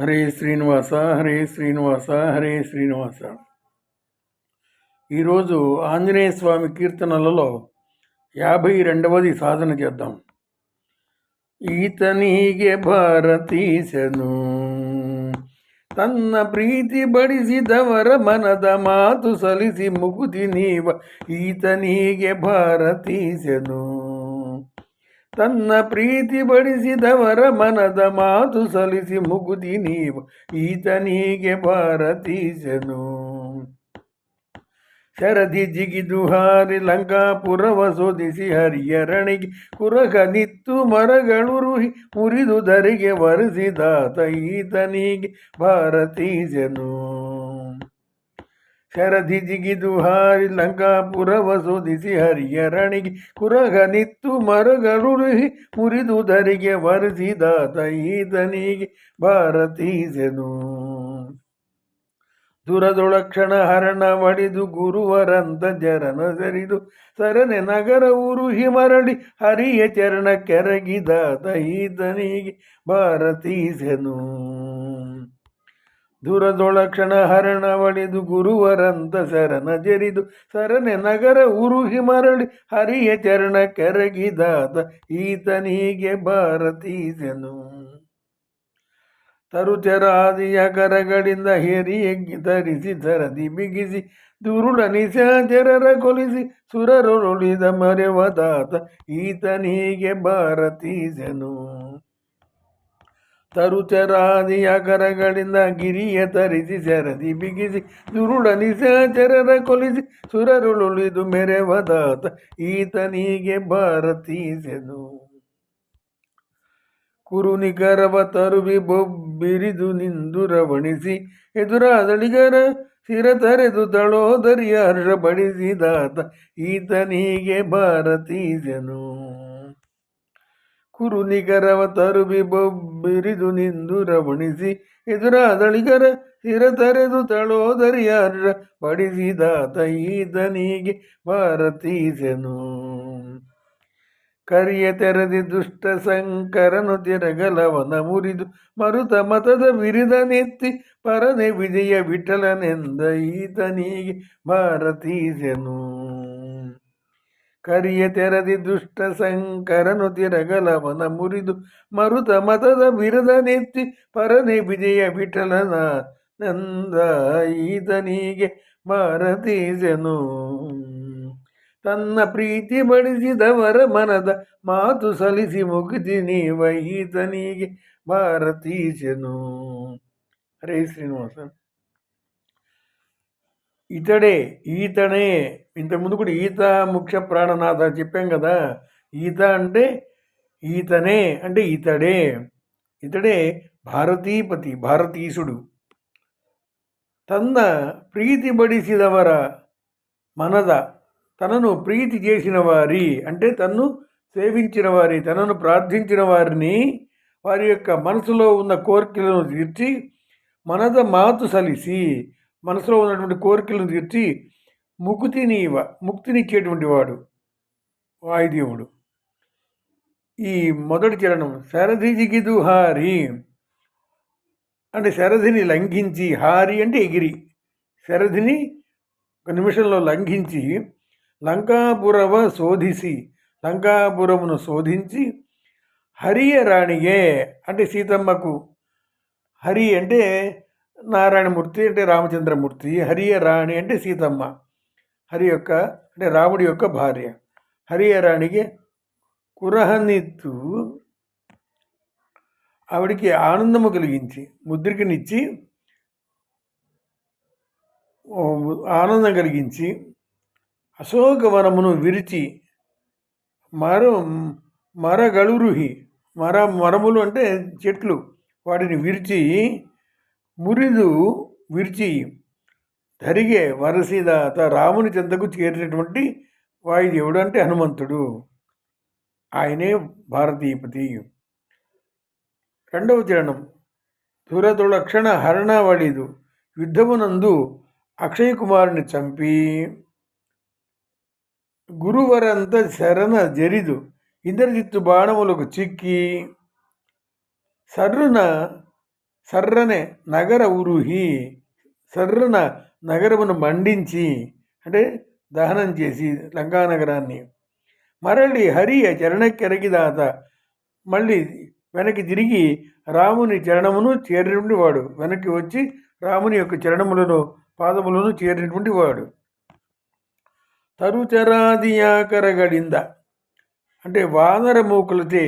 హరే శ్రీనివాస హరే శ్రీనివాస హరే శ్రీనివాస. ఈరోజు ఆంజనేయ స్వామి కీర్తనలలో యాభై రెండవది సాధన చేద్దాం. ఈతనీగే భారతీశను తన్న ಪ್ರೀತಿ దవర మనద మాతు సలిసి ಮುಗುದಿ నీవ ఈతనీగే భారతీశను. ತನ್ನ ಪ್ರೀತಿ ಬಡಿಸಿದವರ ಮನದ ಮಾತು ಸಲಿಸಿ ಮುಗುದಿ ನೀವ. ಈತನೀಗೆ ಭಾರತೀಶನು ಶರದಿ ಜಿಗಿದು ಹಾರಿ ಲಂಕಾಪುರವ ಸೋದಿಸಿ ಹರಿಯರಣಿಗೆ ಕುರಗ ನಿತ್ತು ಮರಗಳು ರುಹಿ ಮುರಿದು ಧರಿಗೆ ವರಿಸಿದಾತ ಈತನಿಗೆ ಭಾರತೀಜನು. ಶರದಿ ಜಿಗಿದು ಹಾರಿ ಲಂಕಾಪುರವ ಶೋಧಿಸಿ ಹರಿಯರಣಿಗೆ ಕುರಗ ನಿತ್ತು ಮರಗಳು ರುಹಿ ಮುರಿದು ಧರಿಗೆ ವರಿಸಿದಾತ ಈತನಿಗೆ ಭಾರತೀಸೆನು. ದುರದೊಳಕ್ಷಣ ಹರಣ ಮಡಿದು ಗುರುವರಂತ ಜರನ ಸರಿದು ಸರನೆ ನಗರ ಉರುಹಿ ಮರಳಿ ಹರಿಯ ಚರಣ ಕೆರಗಿದಾತ ಈತನಿಗೆ ಭಾರತೀಸನು. ದುರದೊಳಕ್ಷಣ ಹರಣ ಒಡೆದು ಗುರುವರಂತ ಸರನ ಜರಿದು ಸರನೆ ನಗರ ಉರುಹಿ ಮರಳಿ ಹರಿಯ ಚರಣ ಕೆರಗಿದಾತ ಈತನಿಗೆ ಭಾರತೀಸನು. ತರುಚರಾದಿಯ ಕರಗಳಿಂದ ಹೇರಿಯಗ್ಗಿ ತರಿಸಿ ಸರದಿ ಬಿಗಿಸಿ ದುರುಳ ನಿಶಾಚರರ ಕೊಲಿಸಿ ಸುರರುಳಿದ ಮರೆವದಾತ ಈತನಿಗೆ ಭಾರತೀಸನು. ತರುಚರಾದಿಯ ಕರಗಳಿಂದ ಗಿರಿಯ ತರಿಸಿ ಸರದಿ ಬಿಗಿಸಿ ದುರುಳ ನಿಶಾಚರರ ಕೊಲಿಸಿ, ಸುರರುಳುಳಿದು ಮೆರೆವದಾತ ಈತನಿಗೆ ಭಾರತೀಸನು. ಕುರುನಿಕರವ ತರುವಿ ಬೊಬ್ಬಿರಿದು ನಿಂದು ರವಣಿಸಿ ಎದುರಾದಳಿಗರ ಸಿರ ತರೆದು ತಳೋದರಿಯ ಹರ್ಷ ಬಡಿಸಿದಾತ ಈತನಿಗೆ ಭಾರತೀಜನು ಕುರುನಿಕರವ ತರುಬಿ ಬೊಬ್ಬಿರಿದು ನಿಂದು ರವಣಿಸಿ ಎದುರಾದಳಿಗರ ಸಿರ ತರೆದು ತಳೋದರಿಯರ ಪಡಿಸಿದ ಬಡಿಸಿದಾತ ಈತನಿಗೆ ಭಾರತೀಜನು ಕರಿಯ ತೆರೆದಿ ದುಷ್ಟ ಸಂಕರನು ತಿರಗಲವನ ಮುರಿದು ಮರುತ ಮತದ ವಿರಿದನೆತ್ತಿ ಪರನೆ ವಿಜಯ ವಿಠಲನೆಂದ ಈತನಿಗೆ ಭಾರತೀಸನು ಕರಿಯ ತೆರದಿ ದುಷ್ಟ ಸಂಕರನು ತಿರಗಲವನ ಮುರಿದು ಮರುತ ಮತದ ಬಿರದ ನೆತ್ತಿ ಪರನೆ ವಿಜಯ ಬಿಠಲನ ನಂದ ಈತನಿಗೆ ಭಾರತೀಜನು ತನ್ನ ಪ್ರೀತಿ ಬಡಿಸಿದವರ ಮನದ ಮಾತು ಸಲಿಸಿ ಮುಗಿದಿ ನೀವ ಭಾರತೀಶನು ಭಾರತೀಜನು ಹರೇ ಶ್ರೀನಿವಾಸನ್. ఇతడే ఈతనే. ఇంతకుముందు కూడా ఈత ముఖ్య ప్రాణనాథ చెప్పాం కదా. ఈత అంటే ఈతనే అంటే ఇతడే. ఇతడే భారతీపతి భారతీసుడు. తన్న ప్రీతి బడిసిదవర మనద తనను ప్రీతి చేసిన వారి అంటే తన్ను సేవించిన వారి తనను ప్రార్థించిన వారిని వారి యొక్క మనసులో ఉన్న కోరికలను తీర్చి మనద మాతు సలిసి మనసులో ఉన్నటువంటి కోరికలను తీర్చి ముక్తిని ముక్తినిచ్చేటువంటి వాడు వాయుదేవుడు. ఈ మొదటి చరణం శరధి జిగిదు హారి అంటే శరధిని లంఘించి హారి అంటే ఎగిరి. శరధిని ఒక నిమిషంలో లంఘించి లంకాపురవ శోధిసి లంకాపురమును శోధించి హరియ రాణియే అంటే సీతమ్మకు. హరి అంటే నారాయణమూర్తి అంటే రామచంద్రమూర్తి హరియ రాణి అంటే సీతమ్మ. హరి యొక్క అంటే రాముడి యొక్క భార్య. హరియ రాణికి కురహనిత్తు ఆవిడికి ఆనందము కలిగించి ముద్రికనిచ్చి ఆనందం కలిగించి అశోకవనమును విరిచి మర మరగళురుహి మర మరములు అంటే చెట్లు వాటిని విరిచి మురిదు విరిచి ధరిగే వరసీదాత రాముని చెంతకు చేరినటువంటి వాయుదేవుడు అంటే హనుమంతుడు. ఆయనే భారతీయపతి. రెండవ చరణం. దురదులక్షణ హరణవళిదు యుద్ధమునందు అక్షయ్ కుమారుని చంపి. గురువరంత శరణ జరిదు. ఇంద్రజిత్తు బాణములకు చిక్కి. సర్రున సర్రనే నగర ఉరుహి సర్రన నగరమును మండించి అంటే దహనం చేసి లంకానగరాన్ని మరలి హరి చరణకెరగిదాత మళ్ళీ వెనక్కి తిరిగి రాముని చరణమును చేరినటువంటి వాడు వెనక్కి వచ్చి రాముని యొక్క చరణములను పాదములను చేరినటువంటి వాడు తరుచరాదియాకరగడింద అంటే వానర మూకులతే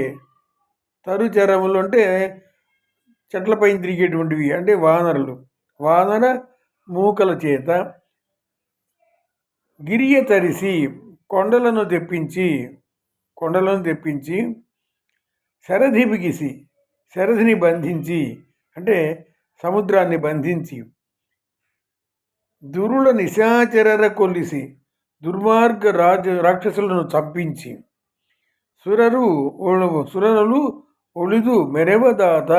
తరుచరములు అంటే చెట్లపైన తిరిగేటువంటివి అంటే వానరులు. వానర మూకల చేత గిరియ తరిసి కొండలను తెప్పించి కొండలను తెప్పించి శరధి బిగిసి శరధిని బంధించి అంటే సముద్రాన్ని బంధించి దురుల నిశాచరర కొలిసి దుర్మార్గ రాజ రాక్షసులను చంపించి సురరు సురరులు ఒళిదు మెరవదాత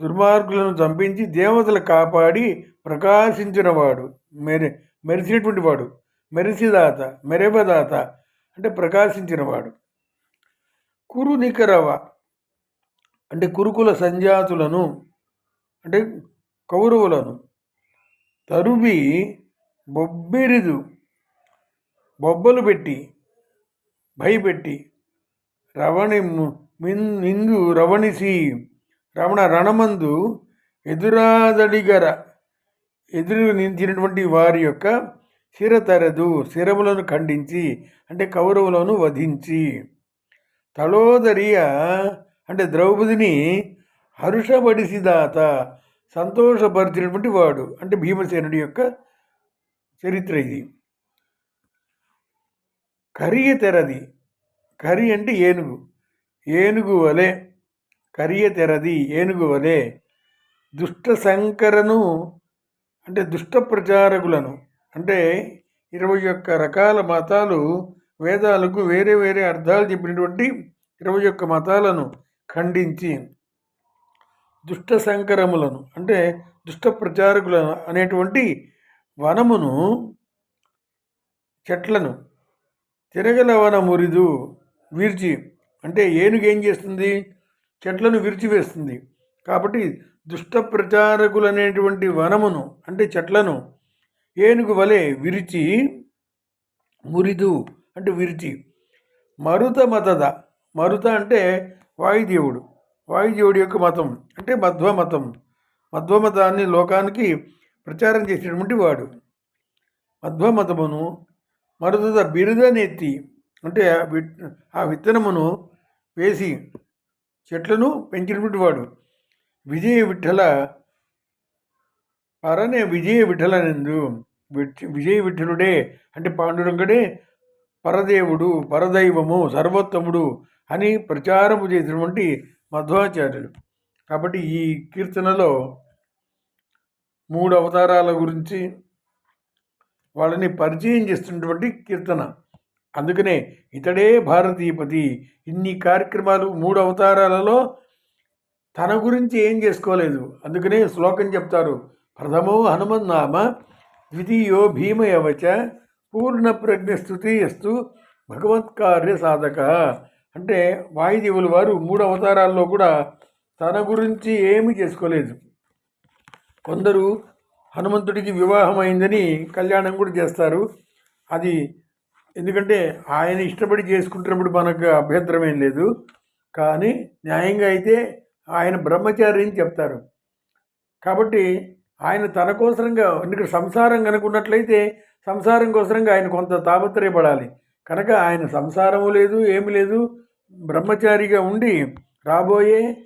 దుర్మార్గులను చంపించి దేవతలు కాపాడి ప్రకాశించినవాడు మెరి మెరిసినటువంటి వాడు మెరిసిదాత మెరవదాత అంటే ప్రకాశించినవాడు. కురు నికరవ అంటే కురుకుల సంజాతులను అంటే కౌరవులను. తరువి బొబ్బెరిదు బొబ్బలు పెట్టి భయపెట్టి రవణి ము- రవణిసి రమణ రణమందు ఎదురాదడిగర ఎదురు నిలిచినటువంటి వారి యొక్క శిరతరదు శిరములను ఖండించి అంటే కౌరవులను వధించి. తలోదరియ అంటే ద్రౌపదిని హర్షపడిసిదాత సంతోషపరిచినటువంటి వాడు అంటే భీమసేనుడి యొక్క చరిత్ర ఇది. కరియ తెరది. కరి అంటే ఏనుగు. ఏనుగు వలె కరియ తెరది ఏనుగు వలె దుష్ట శంకరను అంటే దుష్ట ప్రచారకులను అంటే ఇరవై ఒక్క రకాల మతాలు వేదాలకు వేరే వేరే అర్థాలు చెప్పినటువంటి ఇరవై ఒక్క మతాలను ఖండించి దుష్ట శంకరములను అంటే దుష్ట ప్రచారకులను అనేటువంటి వనమును చెట్లను తిరగల వన మురిదు వీర్చి. అంటే ఏనుగు ఏం చేస్తుంది? చెట్లను విరిచివేస్తుంది. కాబట్టి దుష్ట ప్రచారకులు అనేటువంటి వనమును అంటే చెట్లను ఏనుగు వలె విరిచి మురిదు అంటే విరిచి. మరుత మతద మరుత అంటే వాయుదేవుడు. వాయుదేవుడి యొక్క మతం అంటే మధ్వ మతం మధ్వ మతాన్ని లోకానికి ప్రచారం చేసినటువంటి వాడు. మధ్వ మతమును మరుత బిరుదనెత్తి అంటే ఆ విత్తనమును వేసి చెట్లను పెంచినటువంటి వాడు విజయ విఠల పరనే విజయ విఠలనందు విజయ విఠలుడే అంటే పాండురంగడే పరదేవుడు పరదైవము సర్వోత్తముడు అని ప్రచారము చేసినటువంటి మధ్వాచార్యులు. కాబట్టి ఈ కీర్తనలో మూడు అవతారాల గురించి వాళ్ళని పరిచయం చేస్తున్నటువంటి కీర్తన. అందుకనే ఇతడే భారతీయపతి. ఇన్ని కార్యక్రమాలు మూడు అవతారాలలో తన గురించి ఏం చేసుకోలేదు. అందుకనే శ్లోకం చెప్తారు. ప్రథమో హనుమన్నామ ద్వితీయో భీమయవచ పూర్ణ ప్రజ్ఞస్థుతి అస్తు భగవత్కార్య సాధక. అంటే వాయుదేవులు వారు మూడు అవతారాల్లో కూడా తన గురించి ఏమి చేసుకోలేదు. కొందరు హనుమంతుడికి వివాహం అయిందని కళ్యాణం కూడా చేస్తారు. అది ఎందుకంటే ఆయన ఇష్టపడి చేసుకుంటున్నప్పుడు మనకు అభ్యంతరం ఏం లేదు. కానీ న్యాయంగా అయితే ఆయన బ్రహ్మచారి అని చెప్తారు. కాబట్టి ఆయన తన కోసరంగా ఎందుకంటే సంసారం కనుకున్నట్లయితే సంసారం కోసరంగా ఆయన కొంత తాపత్రయపడాలి. కనుక ఆయన సంసారము లేదు ఏమి లేదు. బ్రహ్మచారిగా ఉండి రాబోయే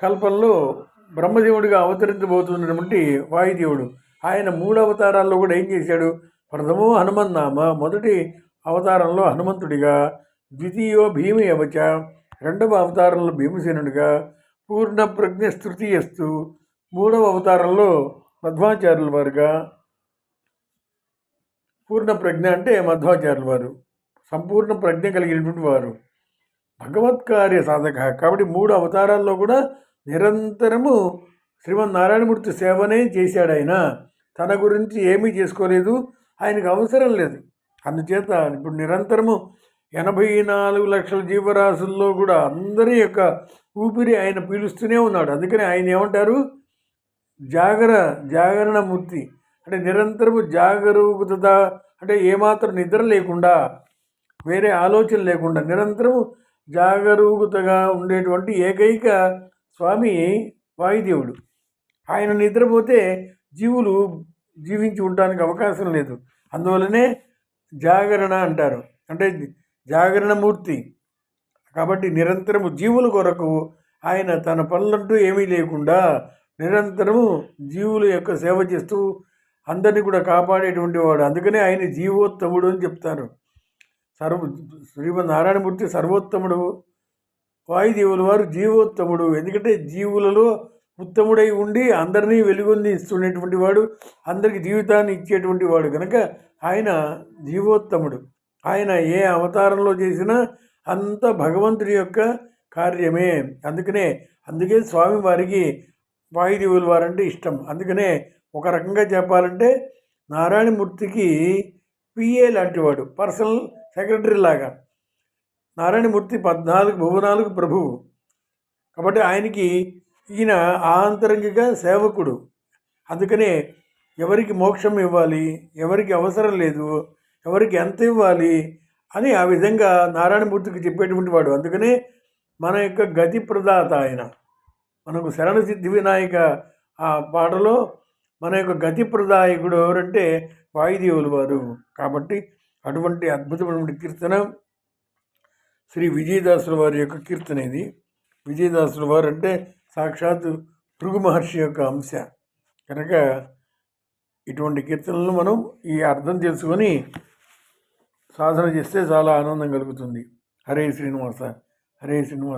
కల్పంలో బ్రహ్మదేవుడిగా అవతరించబోతున్నటువంటి వాయుదేవుడు. ఆయన మూడు అవతారాల్లో కూడా ఏం చేశాడు? ప్రథమో హనుమన్నామ మొదటి అవతారంలో హనుమంతుడిగా ద్వితీయో భీమయవచ రెండవ అవతారంలో భీమసేనుడిగా పూర్ణ ప్రజ్ఞ స్తృతీయస్తు మూడవ అవతారంలో మధ్వాచార్యుల వారుగా. పూర్ణ ప్రజ్ఞ అంటే మధ్వాచార్యుల వారు. సంపూర్ణ ప్రజ్ఞ కలిగినటువంటి వారు. భగవత్కార్య సాధక. కాబట్టి మూడు అవతారాల్లో కూడా నిరంతరము శ్రీమన్నారాయణమూర్తి సేవనే చేశాడు ఆయన. తన గురించి ఏమీ చేసుకోలేదు. ఆయనకు అవసరం లేదు. అందుచేత ఇప్పుడు నిరంతరము ఎనభై నాలుగు లక్షల జీవరాశుల్లో కూడా అందరి యొక్క ఊపిరి ఆయన పీలుస్తూనే ఉన్నాడు. అందుకని ఆయన ఏమంటారు? జాగర జాగరణమూర్తి అంటే నిరంతరము జాగరూకత అంటే ఏమాత్రం నిద్ర లేకుండా వేరే ఆలోచన లేకుండా నిరంతరము జాగరూకతగా ఉండేటువంటి ఏకైక స్వామి వాయుదేవుడు. ఆయన నిద్రపోతే జీవులు జీవించి ఉండడానికి అవకాశం లేదు. అందువలనే జాగరణ అంటారు. అంటే జాగరణమూర్తి కాబట్టి నిరంతరము జీవుల కొరకు ఆయన తన పనులంటూ ఏమీ లేకుండా నిరంతరము జీవుల యొక్క సేవ చేస్తూ అందరినీ కూడా కాపాడేటువంటి వాడు. అందుకనే ఆయన జీవోత్తముడు అని చెప్తారు. సర్వ శ్రీమద్ నారాయణమూర్తి సర్వోత్తముడు వాయుదేవుల వారు జీవోత్తముడు. ఎందుకంటే జీవులలో ఉత్తముడై ఉండి అందరినీ వెలుగొంది ఇస్తున్నటువంటి వాడు అందరికి జీవితాన్ని ఇచ్చేటువంటి వాడు. కనుక ఆయన జీవోత్తముడు. ఆయన ఏ అవతారంలో చేసినా అంత భగవంతుడి యొక్క కార్యమే. అందుకనే అందుకే స్వామి వారికి వాయుదేవుల వారంటే ఇష్టం. అందుకనే ఒక రకంగా చెప్పాలంటే నారాయణమూర్తికి పిఏ లాంటివాడు పర్సనల్ సెక్రటరీ లాగా. నారాయణమూర్తి పద్నాలుగు భువనాలకు ప్రభువు. కాబట్టి ఆయనకి ఈయన ఆంతరంగిక సేవకుడు. అందుకనే ఎవరికి మోక్షం ఇవ్వాలి ఎవరికి అవసరం లేదు ఎవరికి ఎంత ఇవ్వాలి అని ఆ విధంగా నారాయణమూర్తికి చెప్పేటువంటి వాడు. అందుకనే మన యొక్క గతి ప్రదాత ఆయన. మనకు శరణ సిద్ధి వినాయక ఆ పాటలో మన యొక్క గతి ప్రదాయకుడు ఎవరంటే వాయుదేవులు వారు. కాబట్టి అటువంటి అద్భుతమైనటువంటి కీర్తన శ్రీ విజయదాసుల వారి యొక్క కీర్తన ఇది. విజయదాసుల వారు అంటే సాక్షాత్ భృగు మహర్షి యొక్క అంశ. కనుక ఇటువంటి కీర్తనలను మనం ఈ అర్థం తెలుసుకొని సాధన చేస్తే చాలా ఆనందం కలుగుతుంది. హరే శ్రీనివాస హరే శ్రీనివాస.